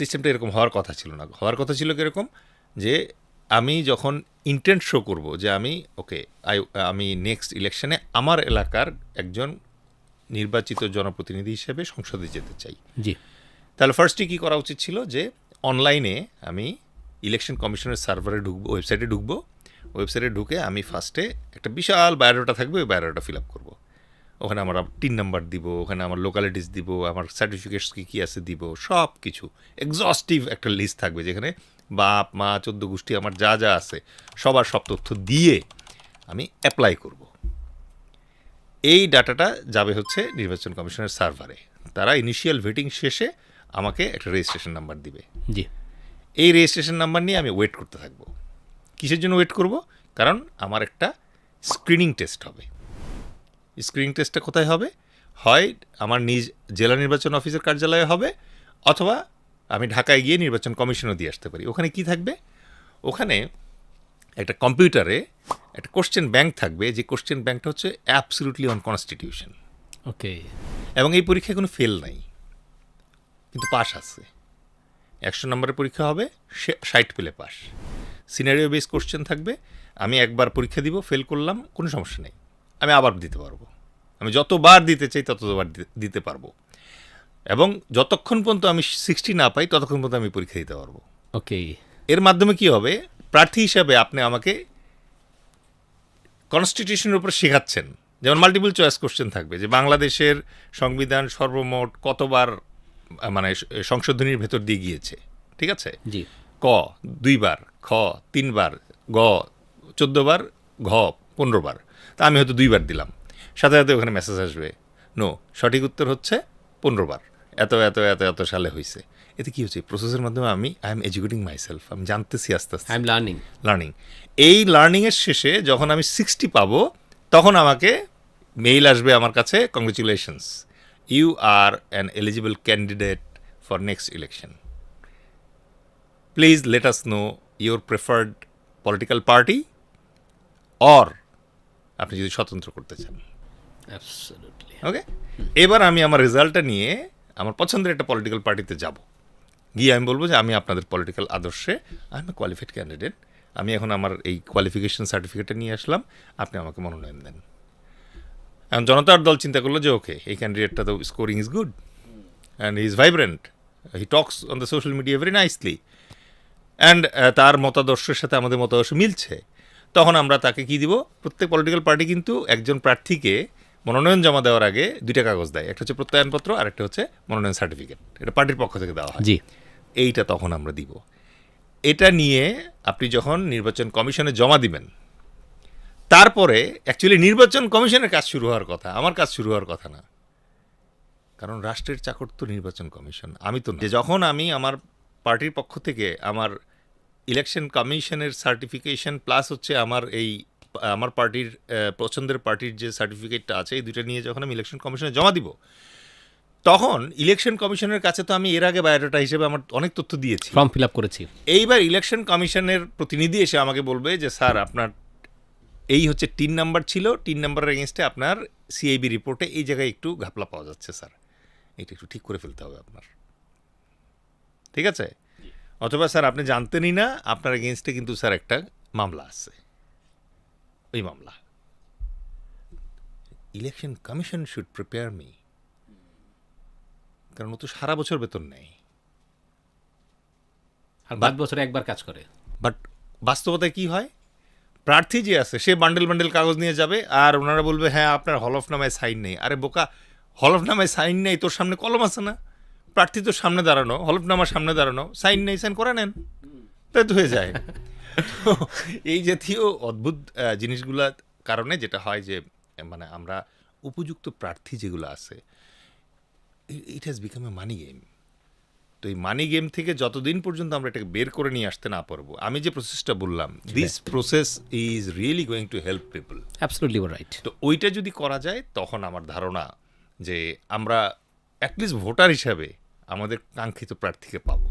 সিস্টেমটা এরকম হওয়ার কথা ছিল না। হওয়ার কথা ছিল কীরকম? যে আমি যখন ইন্টেন্ট শো করব যে আমি ওকে আই আমি নেক্সট ইলেকশনে আমার এলাকার একজন নির্বাচিত জনপ্রতিনিধি হিসেবে সংসদে যেতে চাই। জি। তাহলে ফার্স্টে কী করা উচিত ছিল যে অনলাইনে আমি ইলেকশন কমিশনের সার্ভারে ঢুকবো ওয়েবসাইটে ঢুকবো। ওয়েবসাইটে ঢুকে আমি ফার্স্টে একটা বিশাল বায়োডাটা থাকবে ওই বায়োডাটা ফিল আপ করব। ওখানে আমার টিন নাম্বার দিব ওখানে আমার লোকালিটিস দিব আমার সার্টিফিকেটস কী কী আছে দিব সব কিছু এক্সস্টিভ একটা লিস্ট থাকবে যেখানে বাপ মা চোদ্দ গোষ্ঠী আমার যা যা আছে সবার সব তথ্য দিয়ে আমি অ্যাপ্লাই করব। এই ডাটাটা যাবে হচ্ছে নির্বাচন কমিশনের সার্ভারে তারা ইনিশিয়াল ভেটিং শেষে আমাকে একটা রেজিস্ট্রেশন নাম্বার দিবে। জি। এই রেজিস্ট্রেশন নাম্বার নিয়ে আমি ওয়েট করতে থাকব। কিসের জন্য ওয়েট করব? কারণ আমার একটা স্ক্রিনিং টেস্ট হবে। স্ক্রিনিং টেস্টটা কোথায় হবে? হয় আমার নিজ জেলা নির্বাচন অফিসের কার্যালয়ে হবে অথবা আমি ঢাকায় গিয়ে নির্বাচন কমিশনও দিয়ে আসতে পারি। ওখানে কি থাকবে? ওখানে একটা কম্পিউটারে একটা কোশ্চেন ব্যাংক থাকবে যে কোশ্চেন ব্যাংকটা হচ্ছে অ্যাবসলিউটলি অন কনস্টিটিউশন ওকে এবং এই পরীক্ষায় কোনো ফেল নাই। কিন্তু পাস আছে। একশো নম্বরের পরীক্ষা হবে সে ষাট পেলে পাস সিনারিও বেস কোশ্চেন থাকবে আমি একবার পরীক্ষা দিব ফেল করলাম কোনো সমস্যা নেই। আমি আবার দিতে পারব। আমি যতবার দিতে চাই ততবার দিতে পারব। এবং যতক্ষণ পর্যন্ত আমি সিক্সটি না পাই ততক্ষণ পর্যন্ত আমি পরীক্ষা দিতে পারব। ওকে। এর মাধ্যমে কি হবে? প্রার্থী হিসাবে আপনি আমাকে কনস্টিটিউশনের উপর শেখাচ্ছেন। যেমন মাল্টিপল চয়েস কোশ্চেন থাকবে যে বাংলাদেশের সংবিধান সর্বমোট কতবার মানে সংশোধনীর ভেতর দিয়ে গিয়েছে। ঠিক আছে? জি। ক দুইবার খ তিনবার গ চোদ্দোবার ঘ পনেরোবার। তা আমি হয়তো দুইবার দিলাম। সাথে সাথে ওখানে মেসেজ আসবে। নো সঠিক উত্তর হচ্ছে পনেরোবার। এত এত এত এত সালে হয়েছে এতে কি হচ্ছে? প্রসেসের মাধ্যমে আমি আই এম এডুকেটিং মাইসেলফ আমি জানতেছি আস্তে আস্তে। আই এম লার্নিং লার্নিং এই লার্নিংয়ের শেষে যখন আমি সিক্সটি পাবো তখন আমাকে মেইল আসবে আমার কাছে congratulations you are an eligible candidate for next election please let us know your preferred political party or আপনি যদি স্বতন্ত্র করতে চান। ওকে এবার আমি আমার রেজাল্টটা নিয়ে আমার পছন্দের একটা পলিটিক্যাল পার্টিতে যাব। গিয়ে আমি বলব যে আমি আপনাদের পলিটিক্যাল আদর্শে I am a qualified candidate আমি এখন আমার এই কোয়ালিফিকেশন সার্টিফিকেটটা নিয়ে আসলাম। আপনি আমাকে মনোনয়ন দেন। এখন জনতার দল চিন্তা করল যে ওকে এই ক্যান্ডিডেটটা তো scoring is good and he is vibrant he talks on the social media very nicely and তার মতাদর্শের সাথে আমাদের মতাদর্শ মিলছে। তখন আমরা তাকে কি দিব? প্রত্যেক পলিটিক্যাল পার্টি কিন্তু একজন প্রার্থীকে মনোনয়ন জমা দেওয়ার আগে দুইটা কাগজ দেয়। একটা হচ্ছে প্রত্যয়নপত্র আর একটা হচ্ছে মনোনয়ন সার্টিফিকেট এটা পার্টির পক্ষ থেকে দেওয়া হয়। জি। এইটা তখন আমরা দিব। এটা নিয়ে আপনি যখন নির্বাচন কমিশনে জমা দিবেন তারপরে অ্যাকচুয়ালি নির্বাচন কমিশনের কাজ শুরু হওয়ার কথা আমার কাজ শুরু হওয়ার কথা না। কারণ রাষ্ট্রের চাকর তো নির্বাচন কমিশন আমি তো যে যখন আমি আমার পার্টির পক্ষ থেকে আমার ইলেকশন কমিশনের সার্টিফিকেশন প্লাস হচ্ছে আমার এই আমার পার্টির পছন্দের পার্টির যে সার্টিফিকেটটা আছে এই দুটো নিয়ে যখন আমি ইলেকশন কমিশনে জমা দিব তখন ইলেকশন কমিশনের কাছে তো আমি এর আগে বায়োডাটা হিসেবে আমার অনেক তথ্য দিয়েছি। ফর্ম ফিল আপ করেছি। এইবার ইলেকশন কমিশনের প্রতিনিধি এসে আমাকে বলবে যে স্যার আপনার এই হচ্ছে তিন নাম্বার ছিল তিন নাম্বারের এগেনস্টে আপনার সিআইবি রিপোর্টে এই জায়গায় একটু ঘাপলা পাওয়া যাচ্ছে স্যার। এটা একটু ঠিক করে ফেলতে হবে আপনার। ঠিক আছে? অথবা স্যার আপনি জানতেনই না আপনার এগেনস্টে কিন্তু স্যার একটা মামলা আছে। ওই মামলা। Election commission should prepare me কারণ ও তো সারা বছর বেতন নেয়। আর বাদ বছরে একবার কাজ করে। বাট বাস্তবতায় কি হয়? প্রার্থী যে আছে সে বান্ডেল বান্ডেল কাগজ নিয়ে যাবে আর ওনারা বলবে হ্যাঁ আপনার হলফনামায় সাইন নেই। আরে বোকা হলফনামায় সাইন নেই তোর সামনে কলম আছে না? প্রার্থী তোর সামনে দাঁড়ানো হলফনামার সামনে দাঁড়ানো সাইন নেই সাইন করে নেন তাই তো হয়ে যায়। তো এই জাতীয় অদ্ভুত জিনিসগুলার কারণে যেটা হয় যে মানে আমরা উপযুক্ত প্রার্থী যেগুলো আছে it has become a money game তো এই মানি গেম থেকে যতদিন পর্যন্ত আমরা এটাকে বের করে নিয়ে আসতে না পারব আমি যে প্রসেসটা বললাম this process is really going to help people absolutely right তো ওইটা যদি করা যায় তখন আমার ধারণা যে আমরা অ্যাটলিস্ট ভোটার হিসাবে আমাদের কাঙ্ক্ষিত প্রার্থীকে পাবো।